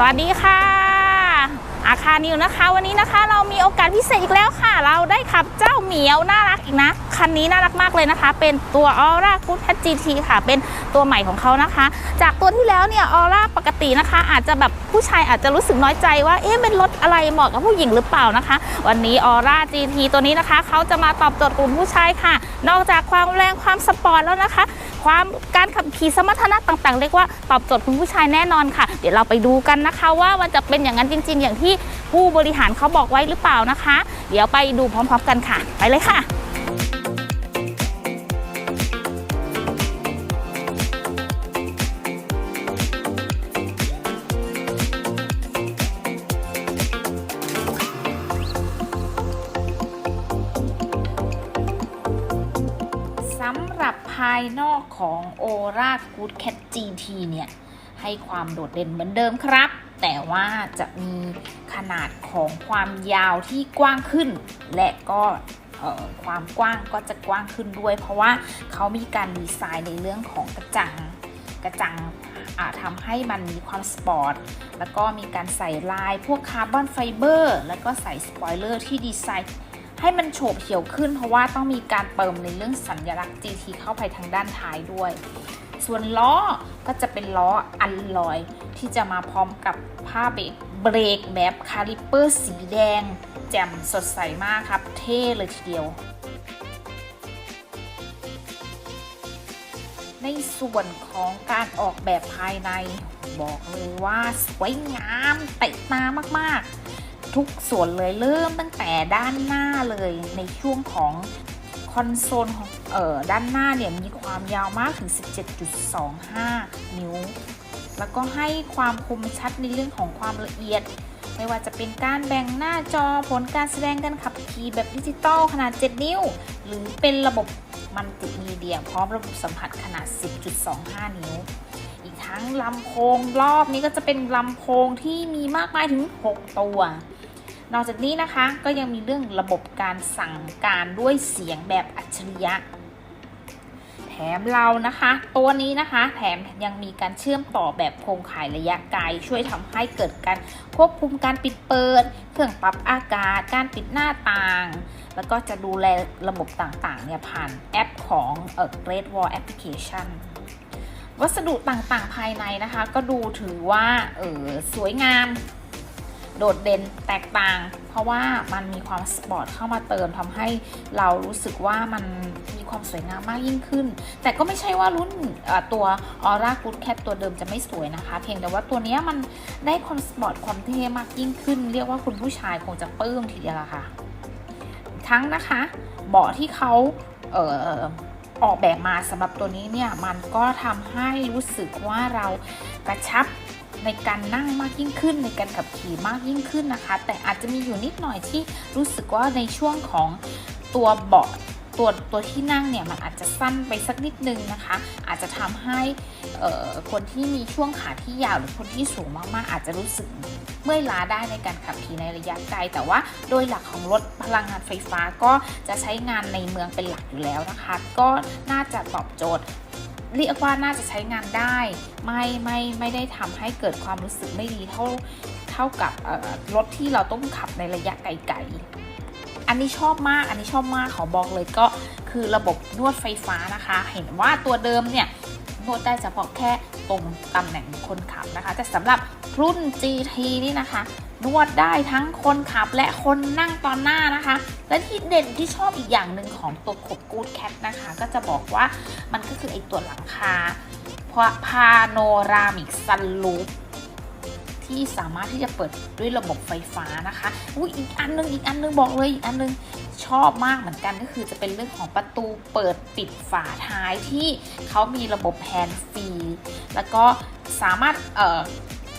สวัสดีค่ะ อาคารนิวนะคะ วันนี้นะคะเรามีโอกาสพิเศษอีกแล้วค่ะ เราได้ขับเจ้าเหมียวน่ารักอีกนะ คันนี้น่ารักมากเลยนะคะ เป็นตัวออร่าคูดแพท GT ค่ะ เป็นตัวใหม่ของเขานะคะ จากตัวที่แล้วเนี่ยออร่าปกตินะคะ อาจจะแบบผู้ชายอาจจะรู้สึกน้อยใจว่าเอ๊ะเป็นรถอะไรเหมาะกับผู้หญิงหรือเปล่านะคะ วันนี้ออร่า GT ตัวนี้นะคะเขาจะมาตอบโจทย์กลุ่มผู้ชายค่ะ นอกจากความแรงความสปอร์ตแล้วนะคะ ความการขับขี่สมรรถนะต่างๆ เรียกว่าตอบโจทย์คุณผู้ชายแน่นอนค่ะ เดี๋ยวเราไปดูกันนะคะ ว่ามันจะเป็นอย่างนั้นจริง ๆ อย่างที่ผู้บริหารเขาบอกไว้หรือเปล่านะคะ เดี๋ยวไปดูพร้อม ๆ กันค่ะ ไปเลยค่ะำหรับภายนอกของ o r a Good Cat GT เนี่ย ให้ความโดดเด่นเหมือนเดิมครับ แต่ว่าจะมีขนาดของความยาวที่กว้างขึ้น และก็ความกว้างก็จะกว้างขึ้นด้วย เพราะว่าเขามีการดีไซน์ในเรื่องของกระจังกระจังทำให้มันมีความสปอร์ต แล้วก็มีการใส่ลายพวกคาร์บอนไฟเบอร์ แล้วก็ใส่สปอยเลอร์ที่ดีไซน์ ให้มันโฉบเฉี่ยวขึ้น เพราะว่าต้องมีการเติมในเรื่องสัญลักษณ์ GT เข้าไปทางด้านท้ายด้วย ส่วนล้อก็จะเป็นล้ออัลลอย ที่จะมาพร้อมกับผ้าเบรกเบรกแบบคาลิปเปอร์สีแดง แจ่มสดใสมากครับ เท่เลยทีเดียว ในส่วนของการออกแบบภายใน บอกเลยว่าสวยงามเตะตามากๆ ทุกส่วนเลยเริ่มตั้งแต่ด้านหน้าเลยในช่วงของคอนโซลของเอ่อด้านหน้าเนี่ยมีความยาวมากถึง 17.25 นิ้ว แล้วก็ให้ความคมชัดในเรื่องของความละเอียด ไม่ว่าจะเป็นการแบ่งหน้าจอผลการแสดงการขับขี่แบบดิจิตอลขนาด 7 นิ้ว หรือเป็นระบบมัลติมีเดียพร้อมระบบสัมผัสขนาด 10.25 นิ้ว อีกทั้งลำโพงรอบนี้ก็จะเป็นลำโพงที่มีมากมายถึง 6 ตัว นอกจากนี้นะคะก็ยังมีเรื่องระบบการสั่งการด้วยเสียงแบบอัจฉริยะ แถมเรานะคะ ตัวนี้นะคะแถมยังมีการเชื่อมต่อแบบโครงข่ายระยะไกล ช่วยทำให้เกิดการควบคุมการปิดเปิด เครื่องปรับอากาศ การปิดหน้าต่าง แล้วก็จะดูแลระบบต่างๆเนี่ยผ่านแอปของเอ่อ Great Wall Application วัสดุต่างๆภายในนะคะ ก็ดูถือว่าเออสวยงาม โดดเด่นแตกต่าง เพราะว่ามันมีความสปอร์ตเข้ามาเติมทำให้เรารู้สึกว่ามันมีความสวยงามมากยิ่งขึ้น แต่ก็ไม่ใช่ว่ารุ่นตัว Aura Good Cat ตัวเดิมจะไม่สวยนะคะ เพียงแต่ว่าตัวนี้มันได้ความสปอร์ตความเท่มากยิ่งขึ้น เรียกว่าคุณผู้ชายคงจะปลื้มทีเดียวละค่ะ ทั้งนะคะเบาะที่เขาเออออกแบบมาสำหรับตัวนี้เนี่ยมันก็ทำให้รู้สึกว่าเรากระชับ ในการนั่งมากยิ่งขึ้น ในการขับขี่มากยิ่งขึ้นนะคะ แต่อาจจะมีอยู่นิดหน่อยที่รู้สึกว่าในช่วงของตัวเบาะตัวตัวที่นั่งเนี่ยมันอาจจะสั้นไปสักนิดนึงนะคะ อาจจะทำให้คนที่มีช่วงขาที่ยาวหรือคนที่สูงมากๆ อาจจะรู้สึกเมื่อยล้าได้ในการขับขี่ในระยะไกล แต่ว่าโดยหลักของรถพลังงานไฟฟ้าก็จะใช้งานในเมืองเป็นหลักอยู่แล้วนะคะ ก็น่าจะตอบโจทย์ เรียกว่าน่าจะใช้งานได้ ไม่ไม่ไม่ได้ทำให้เกิดความรู้สึกไม่ดีเท่าเท่ากับรถที่เราต้องขับในระยะไกลๆ อันนี้ชอบมาก อันนี้ชอบมากขอบอกเลยก็คือระบบนวดไฟฟ้านะคะ เห็นว่าตัวเดิมเนี่ยนวดได้เฉพาะแค่ตรงตำแหน่งคนขับนะคะ แต่สำหรับรุ่น GT นี่นะคะ นวดได้ทั้งคนขับและคนนั่งตอนหน้านะคะ และที่เด่นที่ชอบอีกอย่างหนึ่งของตัวขบกูดแคทนะคะ ก็จะบอกว่ามันก็คือไอตัวหลังคาพาโนรามิกซันลูปที่สามารถที่จะเปิดด้วยระบบไฟฟ้านะคะอุ้ยอีกอันนึงอีกอันนึงบอกเลยอีกอันนึงชอบมากเหมือนกันก็คือจะเป็นเรื่องของประตูเปิดปิดฝาท้ายที่เขามีระบบแฮนด์ฟรีแล้วก็สามารถเอ่อ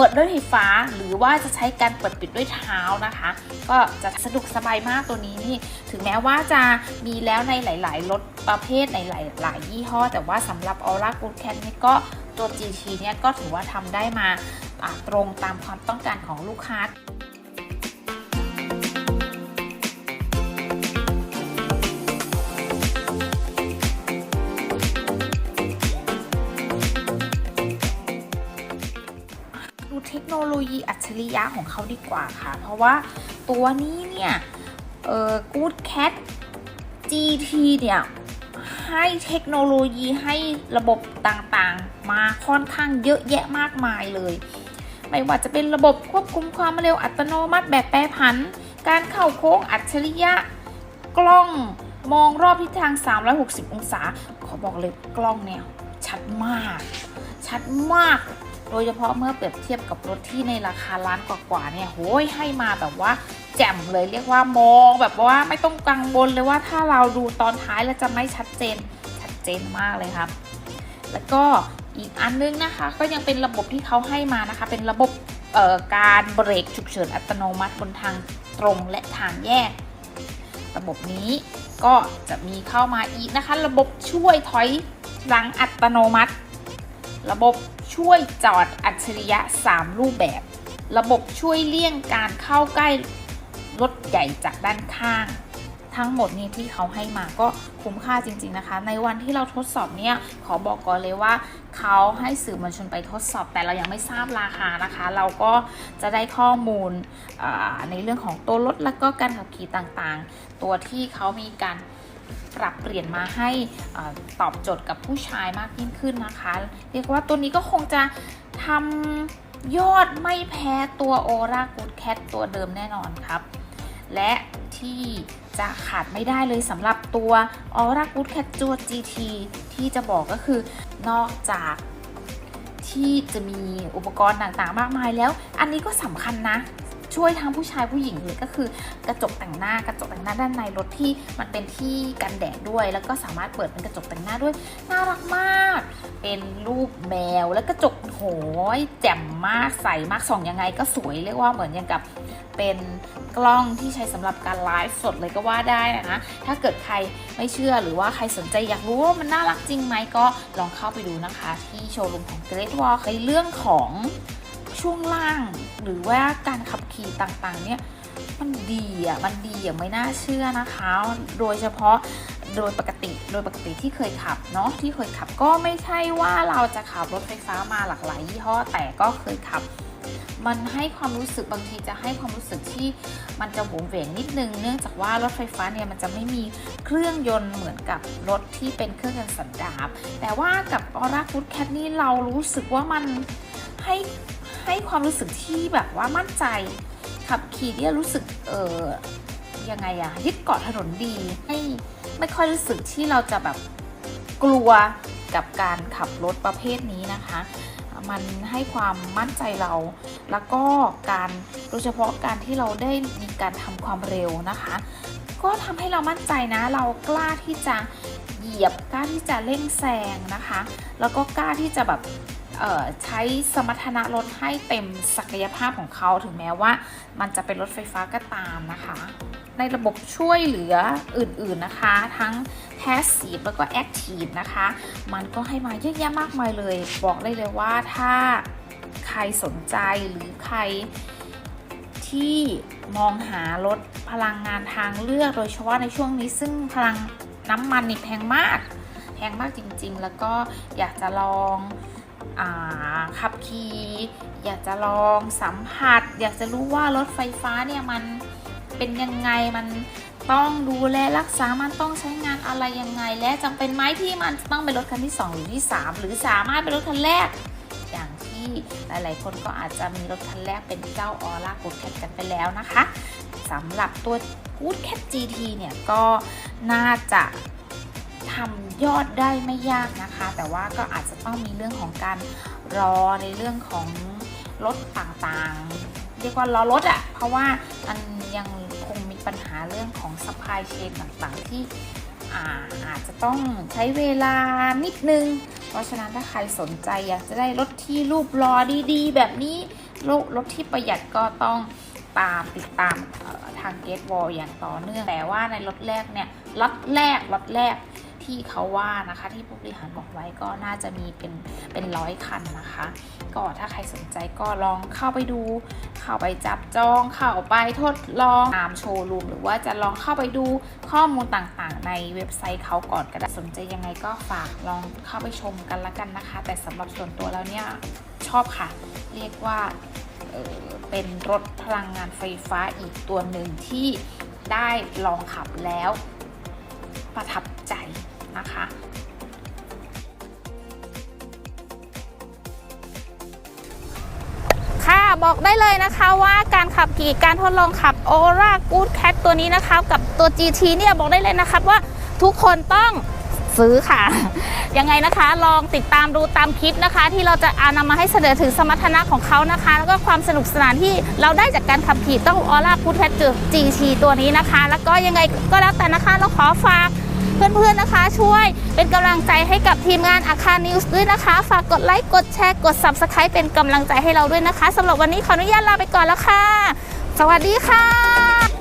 ปิดด้วยไฟฟ้าหรือว่าจะใช้การเปิดปิดด้วยเท้านะคะ ก็จะสะดวกสบายมากตัวนี้นี่ถึงแม้ว่าจะมีแล้วในหลาย ๆ รถประเภทในหลาย ๆ ยี่ห้อ แต่ว่าสำหรับ Aura Good Cat นี่ก็ตัว GT เนี่ยก็ถือว่าทำได้มาอ่าตรงตามความต้องการของลูกค้า ยีอัจฉริยะของเขาดีกว่าค่ะ เพราะว่าตัวนี้เนี่ยเอ่อ Good Cat GT เนี่ยให้เทคโนโลยีให้ระบบต่างๆ มาค่อนข้างเยอะแยะมากมายเลย ไม่ว่าจะเป็นระบบควบคุมความเร็วอัตโนมัติแบบแปรผัน การเข้าโค้งอัจฉริยะ กล้องมองรอบทิศทาง 360 องศา ขอบอกเลยกล้องเนี่ยชัดมาก ชัดมาก โดยเฉพาะเมื่อเปรียบเทียบกับรถที่ในราคาล้านกว่าๆเนี่ยโหยให้มาแบบว่าแจ่มเลยเรียกว่ามองแบบว่าไม่ต้องกังวลเลยว่าถ้าเราดูตอนท้ายแล้วจะไม่ชัดเจนชัดเจนมากเลยครับ แล้วก็อีกอันนึงนะคะ ก็ยังเป็นระบบที่เขาให้มานะคะ เป็นระบบการเบรกฉุกเฉินอัตโนมัติบนทางตรงและทางแยก ระบบนี้ก็จะมีเข้ามาอีกนะคะ ระบบช่วยถอยหลังอัตโนมัติ ระบบ ช่วยจอดอัจฉริยะ 3 รูปแบบ ระบบช่วยเลี่ยงการเข้าใกล้รถใหญ่จากด้านข้าง ทั้งหมดนี้ที่เขาให้มาก็คุ้มค่าจริง ๆนะคะ ในวันที่เราทดสอบเนี่ยขอบอกก่อนเลยว่า เขาให้สื่อมวลชนไปทดสอบ แต่เรายังไม่ทราบราคานะคะ เราก็จะได้ข้อมูลในเรื่องของตัวรถแล้วก็การขับขี่ต่างๆ ตัวที่เขามีการ ปรับเปลี่ยนมาให้ตอบโจทย์กับผู้ชายมากยิ่งขึ้นนะคะ เรียกว่าตัวนี้ก็คงจะทำยอดไม่แพ้ตัว Aura Good Cat ตัวเดิมแน่นอนครับ และที่จะขาดไม่ได้เลยสำหรับตัว Aura Good Cat ตัว GT ที่จะบอกก็คือนอกจากที่จะมีอุปกรณ์ต่างๆ มากมายแล้ว อันนี้ก็สำคัญนะ ช่วยทั้งผู้ชายผู้หญิงเลยก็คือกระจกแต่งหน้ากระจกแต่งหน้าด้านในรถที่มันเป็นที่กันแดดด้วย แล้วก็สามารถเปิดเป็นกระจกแต่งหน้าด้วยน่ารักมาก เป็นรูปแมวแล้วกระจกโหยแจ่มมากใสมากส่องยังไงก็สวยเรียกว่าเหมือนอย่างกับเป็นกล้องที่ใช้สำหรับการไลฟ์สดเลยก็ว่าได้นะคะ ถ้าเกิดใครไม่เชื่อหรือว่าใครสนใจอยากรู้ว่ามันน่ารักจริงไหมก็ลองเข้าไปดูนะคะ ที่โชว์รูมของ Great Wall ในเรื่องของ ช่วงล่าง หรือว่าการขับขี่ต่างๆ เนี่ยมันดีอะมันดีอย่างไม่น่าเชื่อนะคะ โดยเฉพาะโดยปกติโดยปกติที่เคยขับเนาะที่เคยขับก็ไม่ใช่ว่าเราจะขับรถไฟฟ้ามาหลากหลายยี่ห้อแต่ก็เคยขับ มันให้ความรู้สึกบางทีจะให้ความรู้สึกที่มันจะโหวงเหวงนิดนึง เนื่องจากว่ารถไฟฟ้าเนี่ยมันจะไม่มีเครื่องยนต์เหมือนกับรถที่เป็นเครื่องยนต์สันดาปแต่ว่ากับ Aura Good Cat นี่เรารู้สึกว่ามันให้ ให้ความรู้สึกที่แบบว่ามั่นใจ ขับขี่เนี่ยรู้สึกเออยังไงอะยึดเกาะถนนดี ให้ไม่ค่อยรู้สึกที่เราจะแบบกลัวกับการขับรถประเภทนี้นะคะ มันให้ความมั่นใจเรา แล้วก็การโดยเฉพาะการที่เราได้มีการทำความเร็วนะคะ ก็ทำให้เรามั่นใจนะ เรากล้าที่จะเหยียบกล้าที่จะเร่งแซงนะคะ แล้วก็กล้าที่จะแบบ ใช้สมรรถนะรถให้เต็มศักยภาพของเขาถึงแม้ว่ามันจะเป็นรถไฟฟ้าก็ตามนะคะ ในระบบช่วยเหลืออื่นๆนะคะ ทั้ง passive แล้วก็ active นะคะ มันก็ให้มาเยอะแยะมากมายเลย บอกได้เลยว่าถ้าใครสนใจหรือใครที่มองหารถพลังงานทางเลือกโดยเฉพาะในช่วงนี้ซึ่งพลังน้ำมันนี่แพงมาก แพงมากจริงๆ แล้วก็อยากจะลอง ขับขี่อยากจะลองสัมผัส อยากจะรู้ว่ารถไฟฟ้าเนี่ยมันเป็นยังไงมันต้องดูแลรักษา มันต้องใช้งานอะไรยังไง และจำเป็นไหมที่มันต้องเป็นรถคันที่ 2 หรือที่ 3 หรือสามารถเป็นรถคันแรก อย่างที่หลาย ๆ คนก็อาจจะมีรถคันแรกเป็นเจ้าออร่ากูดแคทกันไปแล้วนะคะสำหรับตัว Good Cat GT เนี่ยก็น่าจะทำ ยอดได้ไม่ยากนะคะ แต่ว่าก็อาจจะต้องมีเรื่องของการรอในเรื่องของรถต่างๆ เรียกว่าล้อรถอะ่ะเพราะว่ามันยังคงมีปัญหาเรื่องของสปายเชนต่างๆ ที่อาอาจจะต้องใช้เวลานิดนึง เพราะฉะนั้นถ้าใครสนใจอยากจะได้รถที่รูปรอดีๆ แบบนี้รถรถที่ประหยัดก็ต้องตามติดตามทางเกตวอลอย่างต่อเนื่อง แต่ว่าในรถแรกเนี่ยรถแรกรถแรก ที่เขาว่านะคะ ที่ผู้บริหารบอกไว้ก็น่าจะมีเป็นเป็นร้อยคันนะคะ ก็ถ้าใครสนใจก็ลองเข้าไปดู เข้าไปจับจองเข้าไปทดลองตามโชว์รูมหรือว่าจะลองเข้าไปดูข้อมูลต่างๆ ในเว็บไซต์เขาก่อนก็ได้สนใจยังไงก็ฝากลองเข้าไปชมกันละกันนะคะ แต่สำหรับส่วนตัวแล้วเนี่ยชอบค่ะ เรียกว่าเออเป็นรถพลังงานไฟฟ้าอีกตัวหนึ่งที่ได้ลองขับแล้วประทับใจ นะคะค่ะบอกได้เลยนะคะว่าการขับขี่การทดลองขับ o r a Good Cat ตัวนี้นะคะกับตัว GT เนี่ยบอกได้เลยนะครับว่าทุกคนต้องซื้อค่ะ ยังไงนะคะลองติดตามดูตามคลิปนะคะ ที่เราจะอานำมาให้เสนอถึงสมรรถนะของเขานะคะ แล้วก็ความสนุกสนานที่เราได้จากการขับขี่ต้อง o r a Good Cat GT ตัวนี้นะคะ แล้วก็ยังไงก็แล้วแต่นะคะเราขอฝาก เพื่อนๆนะคะ ช่วยเป็นกำลังใจให้กับทีมงานอาคารนิวส์ด้วยนะคะ ฝากกดไลค์กดแชร์กด Subscribe เป็นกำลังใจให้เราด้วยนะคะสำหรับวันนี้ขออนุญาตลาไปก่อนแล้วค่ะ สวัสดีค่ะ